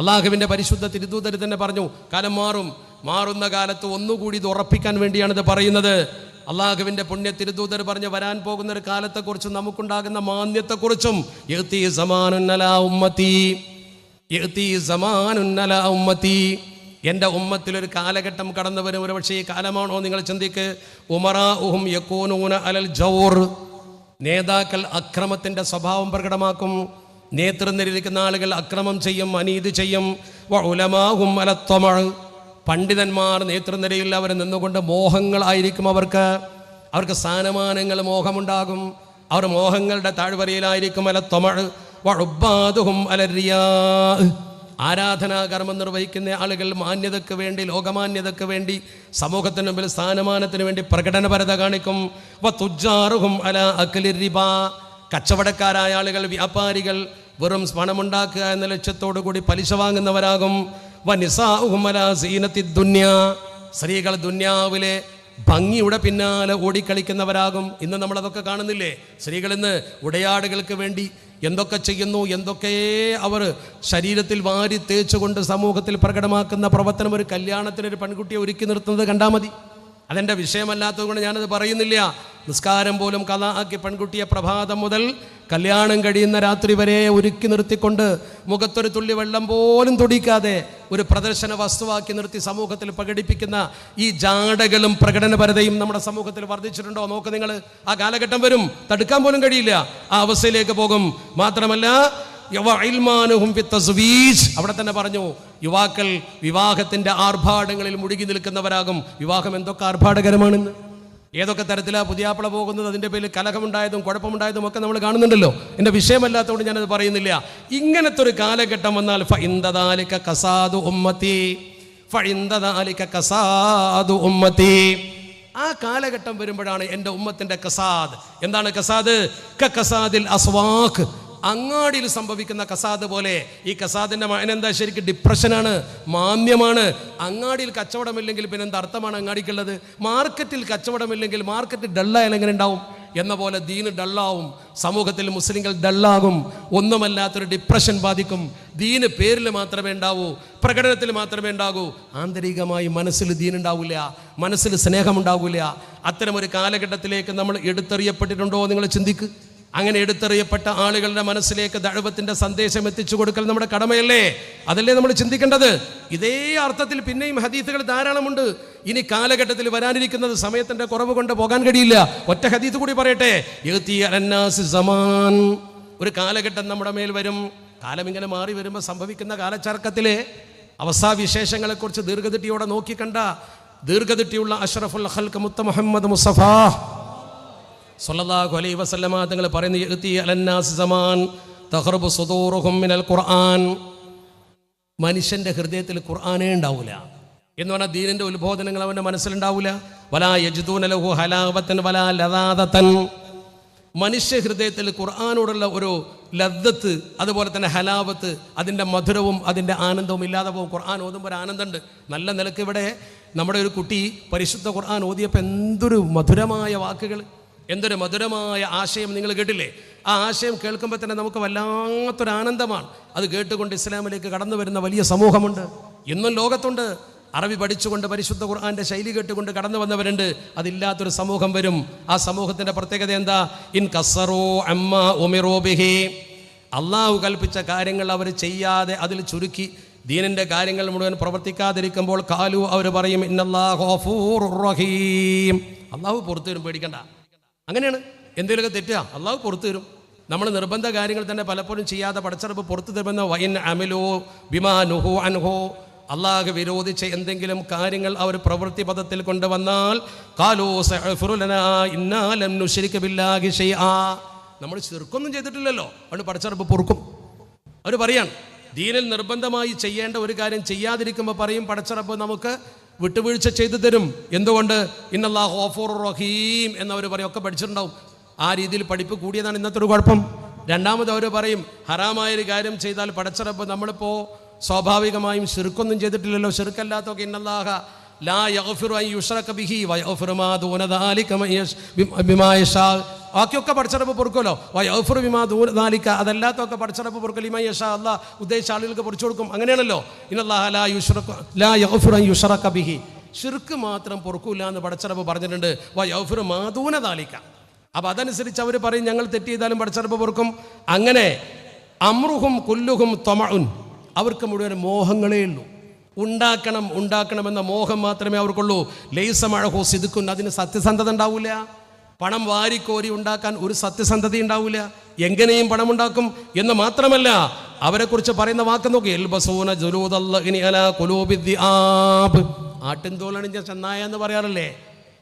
അള്ളാഹുവിന്റെ പരിശുദ്ധ തിരുദൂതർ തന്നെ പറഞ്ഞു കാലം മാറും മാറുന്ന കാലത്ത് ഒന്നുകൂടി ഇത് ഉറപ്പിക്കാൻ വേണ്ടിയാണ് ഇത് പറയുന്നത്. അള്ളാഹുവിന്റെ പുണ്യ തിരുദൂതർ പറഞ്ഞ് വരാൻ പോകുന്ന ഒരു കാലത്തെക്കുറിച്ചും നമുക്കുണ്ടാകുന്ന മാന്യത്തെക്കുറിച്ചും എഴുത്തി സമാനുന്നല ഉമ്മത്തി എഴുത്തി സമാനുന്നല ഉമ്മത്തി. എന്റെ ഉമ്മത്തിലൊരു കാലഘട്ടം കടന്നു വരും ഒരു പക്ഷേ ഈ കാലമാണോ നിങ്ങൾ ചിന്തിക്ക്. ഉമറാ ഉഹും യക്കൂനൂന അലൽ ജൗർ. നേതാക്കൾ അക്രമത്തിന്റെ സ്വഭാവം പ്രകടമാക്കും. നേതൃനിരയിലിരിക്കുന്ന ആളുകൾ അക്രമം ചെയ്യും അനീതി ചെയ്യും. ഉലമാകും അലത്തമഴ് പണ്ഡിതന്മാർ നേതൃനിരയിൽ അവർ നിന്നുകൊണ്ട് മോഹങ്ങളായിരിക്കും അവർക്ക്. അവർക്ക് സ്ഥാനമാനങ്ങൾ മോഹമുണ്ടാകും. അവർ മോഹങ്ങളുടെ താഴ്വരയിലായിരിക്കും അലത്വമഴ് വഴുബാതുഹും അലരിയാ ആരാധനാകർമ്മം നിർവഹിക്കുന്ന ആളുകൾ മാന്യതയ്ക്ക് വേണ്ടി ലോകമാന്യതയ്ക്ക് വേണ്ടി സമൂഹത്തിന് മുമ്പിൽ സ്ഥാനമാനത്തിന് വേണ്ടി പ്രകടനപരത കാണിക്കും. വ തുജാറുഹും അല അഖിലിരിബ കച്ചവടക്കാരായ ആളുകൾ വ്യാപാരികൾ വെറും പണമുണ്ടാക്കുക എന്ന ലക്ഷ്യത്തോടു കൂടി പലിശ വാങ്ങുന്നവരാകും. ദുന്യ. സ്ത്രീകൾ ദുന്യാവിലെ ഭംഗിയുടെ പിന്നാലെ ഓടിക്കളിക്കുന്നവരാകും. ഇന്ന് നമ്മളതൊക്കെ കാണുന്നില്ലേ? സ്ത്രീകൾ ഇന്ന് ഉടയാടുകൾക്ക് വേണ്ടി എന്തൊക്കെ ചെയ്യുന്നു എന്തൊക്കെ അവർ ശരീരത്തിൽ വാരി തേച്ചുകൊണ്ട് സമൂഹത്തിൽ പ്രകടമാക്കുന്ന പ്രവർത്തനം ഒരു കല്യാണത്തിന് ഒരു പെൺകുട്ടിയെ ഒരുക്കി നിർത്തുന്നത് കണ്ടാൽ മതി. അതെന്റെ വിഷയമല്ലാത്തതുകൊണ്ട് ഞാനത് പറയുന്നില്ല. നിസ്കാരം പോലും കഥ ആക്കി പെൺകുട്ടിയെ പ്രഭാതം മുതൽ കല്യാണം കഴിയുന്ന രാത്രി വരെ ഒരുക്കി നിർത്തിക്കൊണ്ട് മുഖത്തൊരു തുള്ളി വെള്ളം പോലും തുടിക്കാതെ ഒരു പ്രദർശന വസ്തുവാക്കി നിർത്തി സമൂഹത്തിൽ പ്രകടിപ്പിക്കുന്ന ഈ ജാടകളും പ്രകടനപരതയും നമ്മുടെ സമൂഹത്തിൽ വർദ്ധിച്ചിട്ടുണ്ടോ? നോക്ക് നിങ്ങൾ. ആ കാലഘട്ടം വരും. തടുക്കാൻ പോലും കഴിയില്ല. ആ അവസ്ഥയിലേക്ക് പോകും. മാത്രമല്ല. അവിടെ തന്നെ പറഞ്ഞു യുവാക്കൾ വിവാഹത്തിന്റെ ആർഭാടങ്ങളിൽ മുഴുകി നിൽക്കുന്നവരാകും. വിവാഹം എന്തൊക്കെ ആർഭാടകരമാണെന്ന്? ഏതൊക്കെ തരത്തിലാണ് പുതിയാപ്പിള പോകുന്നത്? അതിന്റെ പേരിൽ കലഹമുണ്ടായതും കുഴപ്പമുണ്ടായതും ഒക്കെ നമ്മൾ കാണുന്നുണ്ടല്ലോ. എന്റെ വിഷയമല്ലാത്തതുകൊണ്ട് ഞാനത് പറയുന്നില്ല. ഇങ്ങനത്തെ ഒരു കാലഘട്ടം വന്നാൽ ഫഇന്ദദാലിക കസാദു ഉമ്മത്തി ഫഇന്ദദാലിക കസാദു ഉമ്മത്തി. ആ കാലഘട്ടം വരുമ്പോഴാണ് എന്റെ ഉമ്മത്തിന്റെ കസാദ്. എന്താണ് കസാദ്? കസാദിൽ അസ്വാഖ്. അങ്ങാടിയിൽ സംഭവിക്കുന്ന കസാദ് പോലെ ഈ കസാദിന്റെ എന്താ ശരിക്കും ഡിപ്രഷനാണ് മാന്യമാണ്. അങ്ങാടിയിൽ കച്ചവടമില്ലെങ്കിൽ പിന്നെ എന്താ അർത്ഥമാണ് അങ്ങാടിക്കുള്ളത്? മാർക്കറ്റിൽ കച്ചവടമില്ലെങ്കിൽ മാർക്കറ്റ് ഡള്ളായാൽ എങ്ങനെ ഉണ്ടാവും? എന്ന പോലെ ദീന് ഡള്ളാവും സമൂഹത്തിൽ മുസ്ലിങ്ങൾ ഡള്ളാകും ഒന്നുമല്ലാത്തൊരു ഡിപ്രഷൻ ബാധിക്കും. ദീന് പേരിൽ മാത്രമേ ഉണ്ടാവൂ പ്രകടനത്തിൽ മാത്രമേ ഉണ്ടാകൂ. ആന്തരികമായി മനസ്സിൽ ദീനുണ്ടാവില്ല മനസ്സിൽ സ്നേഹമുണ്ടാവില്ല അത്തരം ഒരു കാലഘട്ടത്തിലേക്ക് നമ്മൾ എടുത്തെറിയപ്പെട്ടിട്ടുണ്ടോ നിങ്ങൾ ചിന്തിക്ക്. അങ്ങനെ എടുത്തെറിയപ്പെട്ട ആളുകളുടെ മനസ്സിലേക്ക് ദഴുവത്തിന്റെ സന്ദേശം എത്തിച്ചു കൊടുക്കൽ നമ്മുടെ കടമയല്ലേ? അതല്ലേ നമ്മൾ ചിന്തിക്കേണ്ടത്? ഇതേ അർത്ഥത്തിൽ പിന്നെയും ഹദീത്തുകൾ ധാരാളമുണ്ട്. ഇനി കാലഘട്ടത്തിൽ വരാനിരിക്കുന്നത് സമയത്തിന്റെ കുറവ് കൊണ്ട് പോകാൻ കഴിയില്ല. ഒറ്റ ഹദീത്ത് കൂടി പറയട്ടെ. സമാൻ. ഒരു കാലഘട്ടം നമ്മുടെ മേൽ വരും. കാലം ഇങ്ങനെ മാറി വരുമ്പോൾ സംഭവിക്കുന്ന കാലച്ചർക്കത്തിലെ അവസ്ഥാവിശേഷങ്ങളെക്കുറിച്ച് ദീർഘദൃഷ്ടിയോടെ നോക്കിക്കണ്ട. ദീർഘദൃഷ്ടിയുള്ള അഷ്റഫുൽ ഹൽക്ക് മുത്ത മുഹമ്മദ് മുസ്തഫ. സല്ലല്ലാഹു അലൈഹി വസല്ലമ തങ്ങൾ പറയുന്ന ഖുർആൻ. മനുഷ്യന്റെ ഹൃദയത്തിൽ ഖുർആാനേ ഉണ്ടാവില്ല എന്ന് പറഞ്ഞാൽ ദീനിന്റെ ഉത്ബോധനങ്ങൾ അവന്റെ മനസ്സിലുണ്ടാവില്ല വലാ യജ്ദൂന ലഹു ഹലാവത്തൻ വലാ ലതാദത്തൻ മനുഷ്യ ഹൃദയത്തിൽ ഖുർആാനോടുള്ള ഒരു ലദ്ദത്ത് അതുപോലെ തന്നെ ഹലാവത്ത് അതിന്റെ മധുരവും അതിന്റെ ആനന്ദവും ഇല്ലാതെ പോകും. ഖുർആൻ ഓതുമ്പോൾ ആനന്ദമുണ്ട്. നല്ല നിലയ്ക്ക് ഇവിടെ നമ്മുടെ ഒരു കുട്ടി പരിശുദ്ധ ഖുർആൻ ഓതിയപ്പോൾ എന്തൊരു മധുരമായ വാക്കുകൾ. എന്തൊരു മധുരമായ ആശയം നിങ്ങൾ കേട്ടില്ലേ? ആ ആശയം കേൾക്കുമ്പോൾ തന്നെ നമുക്ക് വല്ലാത്തൊരു ആനന്ദമാണ്. അത് കേട്ടുകൊണ്ട് ഇസ്ലാമിലേക്ക് കടന്നു വരുന്ന വലിയ സമൂഹമുണ്ട്. ഇന്നും ലോകത്തുണ്ട്. അറബി പഠിച്ചുകൊണ്ട് പരിശുദ്ധ ഖുർആാന്റെ ശൈലി കേട്ടുകൊണ്ട് കടന്നു വന്നവരുണ്ട്. അതില്ലാത്തൊരു സമൂഹം വരും. ആ സമൂഹത്തിന്റെ പ്രത്യേകത എന്താ? ഇൻ കസറോ അമ്മ ഒമിറോ ബിഹി. അള്ളാഹു കൽപ്പിച്ച കാര്യങ്ങൾ അവർ ചെയ്യാതെ അതിൽ ചുരുക്കി ദീനിന്റെ കാര്യങ്ങൾ മുഴുവൻ പ്രവർത്തിക്കാതിരിക്കുമ്പോൾ കാലു അവർ പറയും ഇന്നല്ലാഹു റഹീം. അള്ളാഹു പുറത്തു വരും പേടിക്കണ്ട. അങ്ങനെയാണ്. എന്തെങ്കിലുമൊക്കെ തെറ്റുക അള്ളാഹു പുറത്തു തരും. നമ്മൾ നിർബന്ധ കാര്യങ്ങൾ തന്നെ പലപ്പോഴും ചെയ്യാതെ പടച്ചെറുപ്പ് പുറത്തു തരുമെന്ന വൈൻ അമിലോ ബിമാ നുഹു അൻഹോ. അള്ളാഹ് വിരോധിച്ച എന്തെങ്കിലും കാര്യങ്ങൾ അവർ പ്രവൃത്തി പദത്തിൽ കൊണ്ടുവന്നാൽ നമ്മൾ ചെറുക്കൊന്നും ചെയ്തിട്ടില്ലല്ലോ അതുകൊണ്ട് പടച്ചെറുപ്പ് പൊറുക്കും. അവർ പറയാണ് ദീനിൽ നിർബന്ധമായി ചെയ്യേണ്ട ഒരു കാര്യം ചെയ്യാതിരിക്കുമ്പോൾ പറയും പടച്ചറപ്പ് നമുക്ക് വിട്ടുവീഴ്ച ചെയ്തു തരും. എന്തുകൊണ്ട്? ഇന്നല്ലാ ഹോഫോർ റഹീം എന്നവർ പറയും. ഒക്കെ പഠിച്ചിട്ടുണ്ടാവും. ആ രീതിയിൽ പഠിപ്പ് കൂടിയതാണ് ഇന്നത്തെ ഒരു കുഴപ്പം. രണ്ടാമത് അവർ പറയും ഹറാമായൊരു കാര്യം ചെയ്താൽ പടച്ചറപ്പ് നമ്മളിപ്പോൾ സ്വാഭാവികമായും ശിർക്കൊന്നും ചെയ്തിട്ടില്ലല്ലോ. ശിർക്കല്ലാത്തൊക്കെ ഇന്നല്ലാഹ ലാ യഗ്ഫിറു അൻ യുശ്റക ബിഹി വയഗ്ഫിറു മാ ബാക്കിയൊക്കെ പഠിച്ചടപ്പ് പൊറുക്കുമല്ലോ. വയഫുർ വിമാ ദൂരനാലിക്ക അതല്ലാത്തൊക്കെ പഠിച്ചടപ്പ് പൊറുക്കൽ ഇമ യഷ അല്ല. ഉദ്ദേശിച്ച ആളുകൾക്ക് പൊറിച്ചു കൊടുക്കും. അങ്ങനെയാണല്ലോ. ഇന്നല്ലാഹ ലാ ബിഹി. ഷിർക്ക് മാത്രം പൊറുക്കൂല എന്ന് പടച്ചറപ്പ് പറഞ്ഞിട്ടുണ്ട്. വയഫുർ മാതൂന താലിക്ക അപ്പം അതനുസരിച്ച് അവർ പറയും ഞങ്ങൾ തെറ്റ് ചെയ്താലും പടച്ചറപ്പ് പൊറുക്കും. അങ്ങനെ അമ്രുഹും കുല്ലുഹും തൊമഉൻ. അവർക്ക് മുഴുവൻ മോഹങ്ങളേ ഉള്ളൂ. ഉണ്ടാക്കണം ഉണ്ടാക്കണമെന്ന മോഹം മാത്രമേ അവർക്കുള്ളൂ. ലേസ മഴഹോ സിതുക്കും അതിന് സത്യസന്ധത ഉണ്ടാവില്ല പണം വാരിക്കോരി ഉണ്ടാക്കാൻ ഒരു സത്യസന്ധത ഉണ്ടാവില്ല എങ്ങനെയും പണം ഉണ്ടാക്കും എന്ന് മാത്രമല്ല അവരെക്കുറിച്ച് പറയുന്ന വാക്ക് നോക്കി. എൽബസൂന ദിആബ്. ആട്ടിൻതോലണിഞ്ഞ ചെന്നായ എന്ന് പറയാറല്ലേ?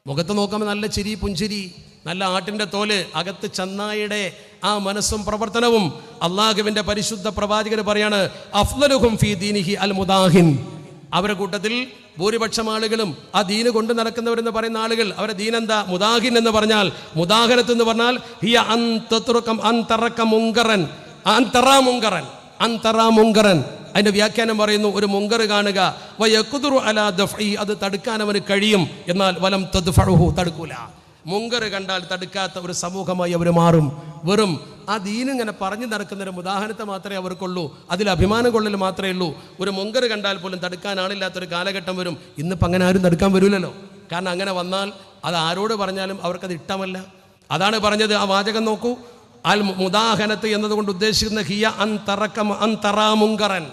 മുഖത്ത് നോക്കുമ്പോൾ നല്ല ചിരി പുഞ്ചിരി നല്ല ആട്ടിന്റെ തോൽ അകത്ത് ചെന്നായിയുടെ ആ മനസ്സും പ്രവർത്തനവും അള്ളാഹുവിന്റെ പരിശുദ്ധ പ്രവാചകർ പറയാണ് അഫ്ലലുഹും ഫി ദീനിഹി അൽ മുദാഹിൻ. അവരുടെ കൂട്ടത്തിൽ ഭൂരിപക്ഷം ആളുകളും ആ ദീന് കൊണ്ട് നടക്കുന്നവരെന്ന് പറയുന്ന ആളുകൾ അവരെ ദീനെന്താ? മുദാഹിൻ എന്ന് പറഞ്ഞാൽ മുദാഹരത്ത് എന്ന് പറഞ്ഞാൽ ഹിയ അന്തറുക്കം അന്തറക്ക മുങ്കറൻ. മുങ്കറൻ. മുങ്കറൻ. അതിന്റെ വ്യാഖ്യാനം പറയുന്നു ഒരു മുങ്കർ കാണുക. അലാ അത് തടുക്കാൻ അവന് കഴിയും. എന്നാൽ വലം തടുക്കൂല. മുങ്കർ കണ്ടാൽ തടുക്കാത്ത ഒരു സമൂഹമായി അവർ മാറും. വെറും ആ ദീനിങ്ങനെ പറഞ്ഞു നടക്കുന്നൊരു ഉദാഹരണത്തെ മാത്രമേ അവർക്കുള്ളൂ. അതിൽ അഭിമാനം കൊള്ളൽ മാത്രമേ ഉള്ളൂ. ഒരു മുങ്കർ കണ്ടാൽ പോലും തടുക്കാൻ ആളില്ലാത്തൊരു കാലഘട്ടം വരും. ഇന്നിപ്പോൾ അങ്ങനെ ആരും തടുക്കാൻ വരില്ലല്ലോ കാരണം അങ്ങനെ വന്നാൽ അത് ആരോട് പറഞ്ഞാലും അവർക്കത് ഇഷ്ടമല്ല. അതാണ് പറഞ്ഞത് ആ വാചകം നോക്കൂ. അൽ മുദാഹനത്ത് എന്നതുകൊണ്ട് ഉദ്ദേശിക്കുന്ന ഹിയ അന്തറക്കം അന്തറാ മുങ്കറൻ.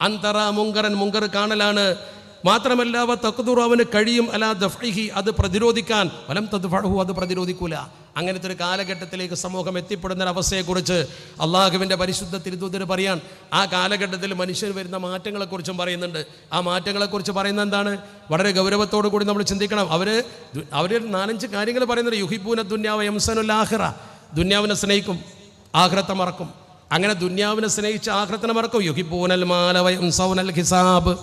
അന്തറാ മുങ്കറൻ മുങ്കർ കാണലാണ്. മാത്രമല്ല അവ തക്കുതുറു കഴിയും. അലാ ദഫ്ഹി അത് പ്രതിരോധിക്കാൻ. വലം തദ്ഫഹു അത് പ്രതിരോധിക്കൂല. അങ്ങനത്തെ ഒരു കാലഘട്ടത്തിലേക്ക് സമൂഹം എത്തിപ്പെടുന്ന ഒരവസ്ഥയെക്കുറിച്ച് അള്ളാഹുവിന്റെ പരിശുദ്ധ തിരുദൂതർ പറയാൻ ആ കാലഘട്ടത്തിൽ മനുഷ്യർ വരുന്ന മാറ്റങ്ങളെക്കുറിച്ചും പറയുന്നുണ്ട്. ആ മാറ്റങ്ങളെക്കുറിച്ച് പറയുന്നത് എന്താണ്? വളരെ ഗൗരവത്തോടു കൂടി നമ്മൾ ചിന്തിക്കണം. അവർ അവർ നാലഞ്ച് കാര്യങ്ങൾ പറയുന്നുണ്ട്. യുഹിബൂന ദുന്യാവ എംസനുല്ലാഹിറ ദുന്യാവിനെ സ്നേഹിക്കും ആഹ്റത്തെ മറക്കും. അങ്ങനെ ദുന്യാവിനെ സ്നേഹിച്ച് ആഹ്റത്തിനെ മറക്കും. യുഹിബൂനൽ മാലവയം സൗനൽ ഹിസാബ്.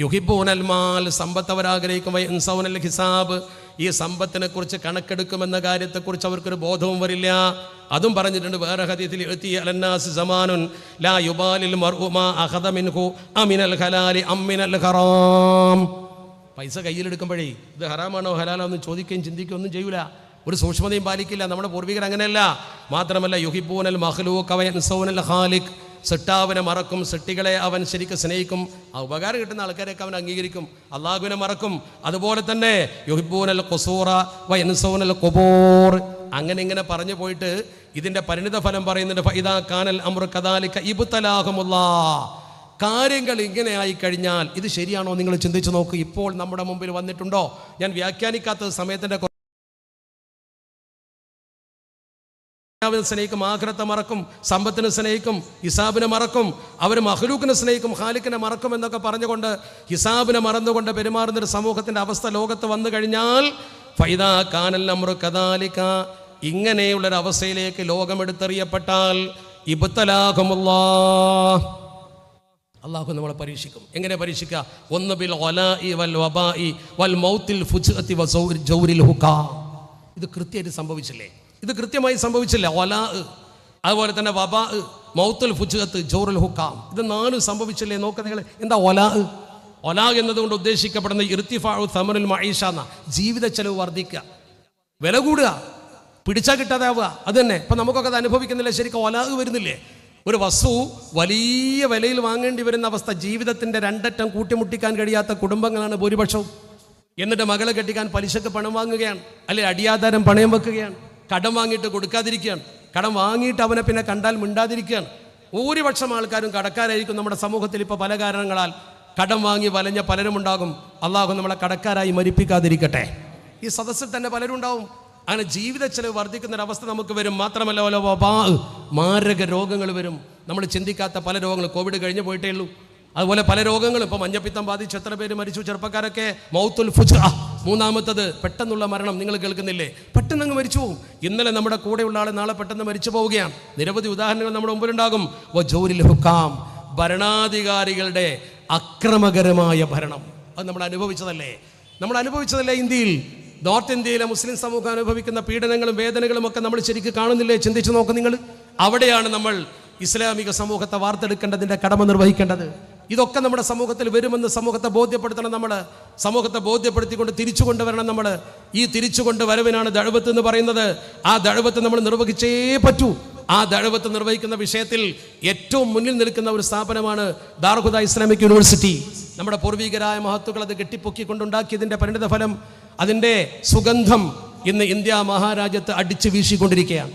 യുഹിബൂനൽ മാൽ സമ്പത്ത് അവരാഗ്രഹിക്കും. വയംസൗനൽ വൈ ഹിസാബ്. ഈ സമ്പത്തിനെ കുറിച്ച് കണക്കെടുക്കുമെന്ന കാര്യത്തെക്കുറിച്ച് അവർക്കൊരു ബോധവും വരില്ല. അതും പറഞ്ഞിട്ടുണ്ട് വേറെ ഹദീത്തിൽ എഴുത്തി അലന്നാസ് സമാനുൻ ലാ യുബാലിൽ മർഹുമാ മിൻഹു അമിനൽ ഹലാലി അമ്മിനൽ ഹറാം. പൈസ കയ്യിലെടുക്കുമ്പോഴേ ഇത് ഹറാമാണോ ഹലാലോ എന്ന് ചോദിക്കുകയും ചിന്തിക്കുകയും ഒന്നും ചെയ്യൂല. ഒരു സൂക്ഷ്മതയും പാലിക്കില്ല. നമ്മുടെ പൂർവികർ അങ്ങനെയല്ല. മാത്രമല്ല യുഹിബൂനൽ മഹ്ലൂഖ് അവൻ സൗനൽ ഖാലിഖ്. സെട്ടാവിനെ മറക്കും സെട്ടികളെ അവൻ ശരിക്കും സ്നേഹിക്കും. ആ ഉപകാരം കിട്ടുന്ന ആൾക്കാരെയൊക്കെ അവൻ അംഗീകരിക്കും. അള്ളാഹുവിനെ മറക്കും. അതുപോലെ തന്നെ യുഹിബൂനൽ കൊസൂറ വയൻസൗനൽ കൊബോർ അങ്ങനെ ഇങ്ങനെ പറഞ്ഞു പോയിട്ട് ഇതിന്റെ പരിണിത ഫലം പറയുന്നുണ്ട് ഫൈദാ കാനൽ അമൃ കദാലിക്ക ഇബുത്തലാഹുമുല്ലാ കാര്യങ്ങൾ ഇങ്ങനെ ആയി കഴിഞ്ഞാൽ ഇത് ശരിയാണോ നിങ്ങൾ ചിന്തിച്ചു നോക്കൂ. ഇപ്പോൾ നമ്മുടെ മുമ്പിൽ വന്നിട്ടുണ്ടോ? ഞാൻ വ്യാഖ്യാനിക്കാത്ത സമയത്തിന്റെ ദുനിയാവിനെ സ്നേഹിക്കും ആഖിറത്തെ മറക്കും സമ്പത്തിനെ സ്നേഹിക്കും ഹിസാബിനെ മറക്കും അവർ മഹ്ലൂക്കിനെ സ്നേഹിക്കും ഖാലിക്കിനെ മറക്കും എന്നൊക്കെ പറഞ്ഞുകൊണ്ട് ഹിസാബിനെ മറന്നുകൊണ്ട് പെരുമാറുന്ന ഒരു സമൂഹത്തിന്റെ അവസ്ഥ ലോകത്ത് വന്നു കഴിഞ്ഞാൽ ഫൈദാ കാനൽ അമ്രു കദാലിക ഇങ്ങനെയുള്ളൊരു അവസ്ഥയിലേക്ക് ലോകമെടുത്തെറിയപ്പെട്ടാൽ ഇബ്തലാഹുമുല്ലാ അള്ളാഹു നമ്മളെ പരീക്ഷിക്കും. എങ്ങനെ പരീക്ഷിക്കുക? ഒന്ന് ബിൽ ഒലാഇ വൽ വബാഇ വൽ മൗത്തിൽ ഹുകാ ഇത് കൃത്യമായിട്ട് സംഭവിച്ചില്ലേ? ഇത് കൃത്യമായി സംഭവിച്ചില്ല. ഒലാ അതുപോലെ തന്നെ വബാ മൗത്തുൽ ഫുജത്ത് ജോറുൽ ഹുക്കാം. ഇത് നാലും സംഭവിച്ചില്ലേ? നോക്കുക നിങ്ങൾ എന്താ ഒലാ ഒലാ എന്നതുകൊണ്ട് ഉദ്ദേശിക്കപ്പെടുന്ന ഇർത്തിഫാഉ തമനുൽ മഹീഷ എന്ന. ജീവിത ചെലവ് വർദ്ധിക്കുക. വില കൂടുക. പിടിച്ചാൽ കിട്ടാതാവുക. അത് തന്നെ. ഇപ്പം നമുക്കൊക്കെ അത് അനുഭവിക്കുന്നില്ല? ശരിക്കും ഒലാഹ് വരുന്നില്ലേ? ഒരു വസ്തു വലിയ വിലയിൽ വാങ്ങേണ്ടി വരുന്ന അവസ്ഥ ജീവിതത്തിന്റെ രണ്ടറ്റം കൂട്ടിമുട്ടിക്കാൻ കഴിയാത്ത കുടുംബങ്ങളാണ് ഭൂരിപക്ഷവും. എന്നിട്ട് മകളെ കെട്ടിക്കാൻ പലിശക്ക് പണം വാങ്ങുകയാണ്. അല്ലെങ്കിൽ അടിയാധാരം പണയം വെക്കുകയാണ്. കടം വാങ്ങിയിട്ട് കൊടുക്കാതിരിക്കുകയാണ്. കടം വാങ്ങിയിട്ട് അവനെ പിന്നെ കണ്ടാൽ മിണ്ടാതിരിക്കുകയാണ്. ഭൂരിപക്ഷം ആൾക്കാരും കടക്കാരായിരിക്കും നമ്മുടെ സമൂഹത്തിൽ ഇപ്പോൾ പല കാരണങ്ങളാൽ. കടം വാങ്ങി വലഞ്ഞ പലരും ഉണ്ടാകും. അള്ളാഹു നമ്മളെ കടക്കാരായി മരിപ്പിക്കാതിരിക്കട്ടെ. ഈ സദസ്സിൽ തന്നെ പലരും ഉണ്ടാവും. അങ്ങനെ ജീവിത ചെലവ് വർദ്ധിക്കുന്നൊരവസ്ഥ നമുക്ക് വരും. മാത്രമല്ല ഓല മാരക രോഗങ്ങൾ വരും. നമ്മൾ ചിന്തിക്കാത്ത പല രോഗങ്ങൾ കോവിഡ് കഴിഞ്ഞ് പോയിട്ടേ ഉള്ളൂ. അതുപോലെ പല രോഗങ്ങളും. ഇപ്പോൾ മഞ്ഞപ്പിത്തം ബാധിച്ച് എത്ര പേര് മരിച്ചു? ചെറുപ്പക്കാരൊക്കെ മൗത്തുൽ ഫുജ മൂന്നാമത്തത് പെട്ടെന്നുള്ള മരണം. നിങ്ങൾ കേൾക്കുന്നില്ലേ? പെട്ടെന്ന് അങ്ങ് മരിച്ചു പോകും ഇന്നലെ നമ്മുടെ കൂടെയുള്ള ആളെ നാളെ പെട്ടെന്ന് മരിച്ചു പോവുകയാണ്. നിരവധി ഉദാഹരണങ്ങൾ നമ്മുടെ മുമ്പിലുണ്ടാകും. ജോലി ഹുക്കാം. ഭരണാധികാരികളുടെ അക്രമകരമായ ഭരണം. അത് നമ്മൾ അനുഭവിച്ചതല്ലേ? നമ്മൾ അനുഭവിച്ചതല്ലേ ഇന്ത്യയിൽ? നോർത്ത് ഇന്ത്യയിലെ മുസ്ലിം സമൂഹം അനുഭവിക്കുന്ന പീഡനങ്ങളും വേദനകളും ഒക്കെ നമ്മൾ ശരിക്കും കാണുന്നില്ലേ? ചിന്തിച്ചു നോക്കും നിങ്ങൾ. അവിടെയാണ് നമ്മൾ ഇസ്ലാമിക സമൂഹത്തെ വാർത്തെടുക്കേണ്ടതിന്റെ കടമ നിർവഹിക്കേണ്ടത്. ഇതൊക്കെ നമ്മുടെ സമൂഹത്തിൽ വരുമെന്ന് സമൂഹത്തെ ബോധ്യപ്പെടുത്തണം നമ്മൾ സമൂഹത്തെ ബോധ്യപ്പെടുത്തിക്കൊണ്ട് തിരിച്ചു കൊണ്ടുവരണം നമ്മൾ ഈ തിരിച്ചു കൊണ്ടുവരവിനാണ് ദഴവത്ത് എന്ന് പറയുന്നത്. ആ ദഴവത്ത് നമ്മൾ നിർവഹിച്ചേ പറ്റൂ. ആ ദഴവത്ത് നിർവഹിക്കുന്ന വിഷയത്തിൽ ഏറ്റവും മുന്നിൽ നിൽക്കുന്ന ഒരു സ്ഥാപനമാണ് ദാർഹുദ ഇസ്ലാമിക് യൂണിവേഴ്സിറ്റി. നമ്മുടെ പൂർവികരായ മഹത്തുക്കൾ അത് കെട്ടിപ്പൊക്കിക്കൊണ്ടുണ്ടാക്കിയതിന്റെ പരിണിത ഫലം അതിന്റെ സുഗന്ധം ഇന്ന് ഇന്ത്യ മഹാരാജ്യത്ത് അടിച്ചു വീശിക്കൊണ്ടിരിക്കുകയാണ്.